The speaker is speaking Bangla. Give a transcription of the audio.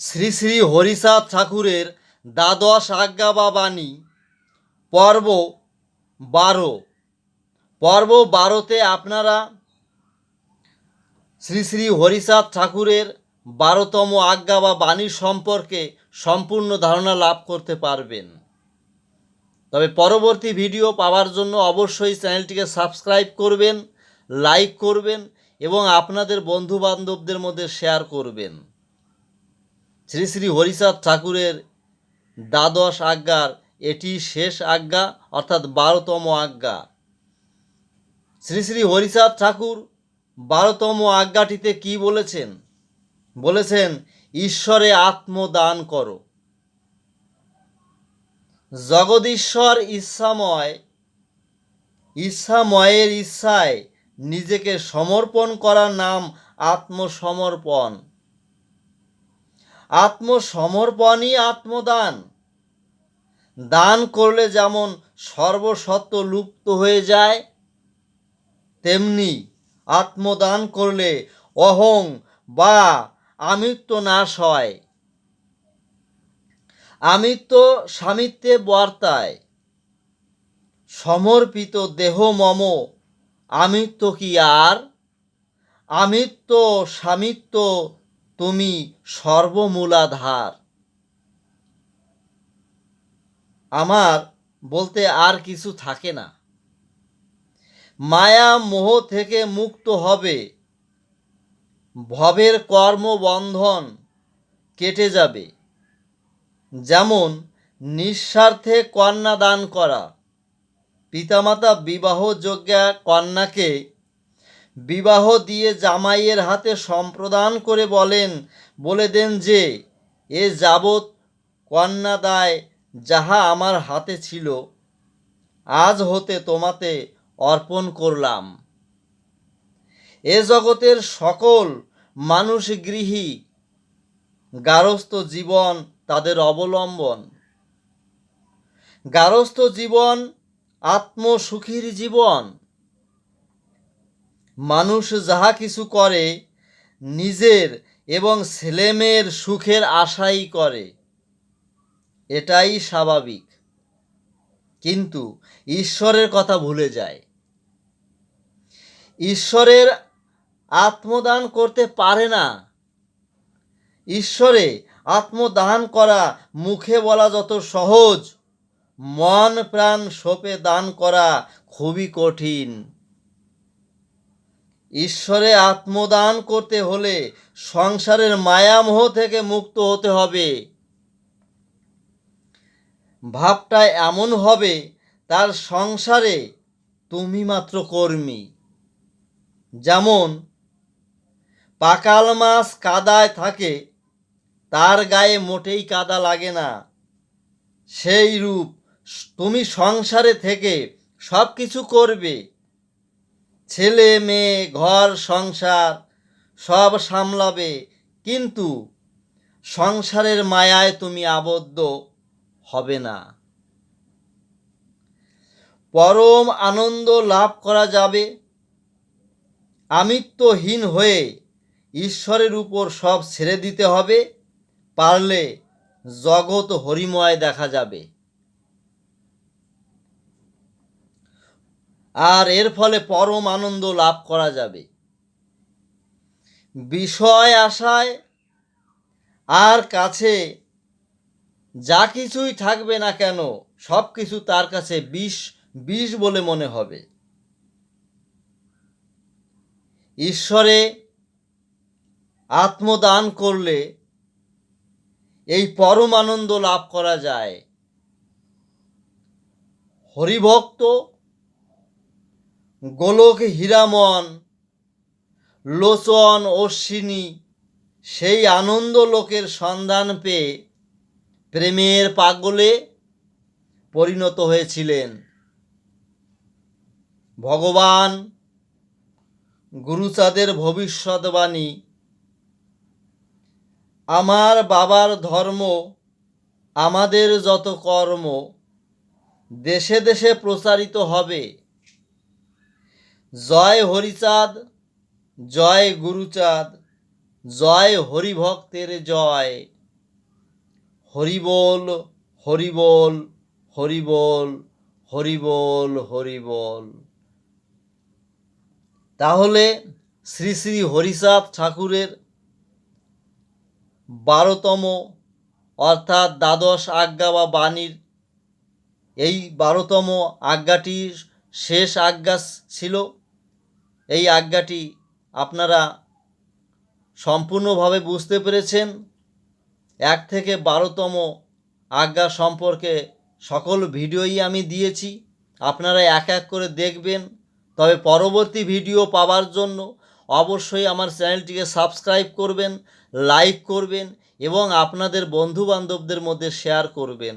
শ্রী শ্রী হরিচাঁদ ঠাকুরের দ্বাদশ আজ্ঞা বা বাণী, পর্ব বারো। পর্ব বারোতে আপনারা শ্রী শ্রী হরিচাঁদ ঠাকুরের বারোতম আজ্ঞা বা বাণী সম্পর্কে সম্পূর্ণ ধারণা লাভ করতে পারবেন। তবে পরবর্তী ভিডিও পাওয়ার জন্য অবশ্যই চ্যানেলটিকে সাবস্ক্রাইব করবেন, লাইক করবেন এবং আপনাদের বন্ধু বান্ধবদের মধ্যে শেয়ার করবেন। শ্রী শ্রী হরিচাঁদ ঠাকুরের দ্বাদশ আজ্ঞার এটি শেষ আজ্ঞা, অর্থাৎ বারোতম আজ্ঞা। শ্রী শ্রী হরিচাঁদ ঠাকুর বারোতম আজ্ঞাটিতে কি বলেছেন? বলেছেন, ঈশ্বরে আত্মদান করো। জগদীশ্বর ইচ্ছাময়, ইচ্ছাময়ের ইচ্ছায় নিজেকে সমর্পণ করার নাম আত্মসমর্পণ। আত্মসমর্পণই আত্মদান। দান করলে যেমন সর্বসত্ব লুপ্ত হয়ে যায়, তেমনি আত্মদান করলে অহং বা আমিত্ব নাশ হয়। আমিত্ব স্বামিত্বে বর্তায়। সমর্পিত দেহ মম আমিত্ব কি আর? আমিত্ব স্বামিত্ব তুমি সর্বমূলাধার। আমার বলতে আর কিছু থাকে না। মায়া মোহ থেকে মুক্ত হবে। ভবের কর্মবন্ধন কেটে যাবে। যেমন নিঃস্বার্থে কন্যা দান করা। পিতামাতা বিবাহযোগ্যা কন্যাকে বিবাহ দিয়ে জামাইয়ের হাতে সম্প্রদান করে বলেন, বলে দেন যে, এ যাবৎ কন্যাদায় যাহা আমার হাতে ছিল, আজ হতে তোমাতে অর্পণ করলাম। এ জগতের সকল মানুষ গৃহী, গারস্থ জীবন তাদের অবলম্বন। গারস্থ জীবন আত্মসুখীর জীবন। মানুষ যাহা কিছু করে, নিজের এবং ছেলেমেয়ের সুখের আশাই করে। এটাই স্বাভাবিক। কিন্তু ঈশ্বরের কথা ভুলে যায়। ঈশ্বরের আত্মদান করতে পারে না। ঈশ্বরে আত্মদান করা মুখে বলা যত সহজ, মন প্রাণ সোপে দান করা খুবই কঠিন। ঈশ্বরে আত্মদান করতে হলে সংসারের মায়ামোহ থেকে মুক্ত হতে হবে। ভাবটা এমন হবে, তার সংসারে তুমি মাত্র কর্মী। যেমন, পাকাল মাছ কাদায় থাকে, তার গায়ে মোটেই কাদা লাগে না। সেই রূপ, তুমি সংসারে থেকে সব কিছু করবে। ছেলে, মেয়ে, ঘর, সংসার সব সামলাবে, কিন্তু সংসারের মায়ায় তুমি আবদ্ধ হবে না। পরম আনন্দ লাভ করা যাবে। আমিত্বহীন হয়ে ঈশ্বরের উপর সব ছেড়ে দিতে হবে, পারলে জগৎ হরিময় দেখা যাবে। আর এর ফলে পরম আনন্দ লাভ করা যাবে। বিষয় আশায় আর কাছে যা কিছুই থাকবে না কেন, সব কিছু তার কাছে বিষ বিষ বলে মনে হবে। ঈশ্বরে আত্মদান করলে এই পরম আনন্দ লাভ করা যায়। হরিভক্ত গোলক হীরামন, লোচন অশ্বিনী, সেই আনন্দ লোকের সন্ধান পেয়ে প্রেমের পাগলে পরিণত হয়েছিলেন। ভগবান গুরুচাঁদের ভবিষ্যৎবাণী, আমার বাবার ধর্ম, আমাদের যত কর্ম, দেশে দেশে প্রচারিত হবে জয় হরিচাঁদ, জয় গুরুচাঁদ, জয় হরিভক্তের জয়। হরিবোল হরিবোল হরিবোল হরিবোল হরিবোল। তাহলে শ্রী শ্রী হরিচাঁদ ঠাকুরের বারোতম অর্থাৎ দ্বাদশ আজ্ঞা বা বাণীর এই বারোতম আজ্ঞাটি শেষ আজ্ঞা ছিল এই আজ্ঞাটি আপনারা সম্পূর্ণভাবে বুঝতে পেরেছেন। এক থেকে বারোতম আজ্ঞা সম্পর্কে সকল ভিডিওই আমি দিয়েছি। আপনারা এক এক করে দেখবেন। তবে পরবর্তী ভিডিও পাওয়ার জন্য অবশ্যই আমার চ্যানেলটিকে সাবস্ক্রাইব করবেন, লাইক করবেন এবং আপনাদের বন্ধু বান্ধবদের মধ্যে শেয়ার করবেন।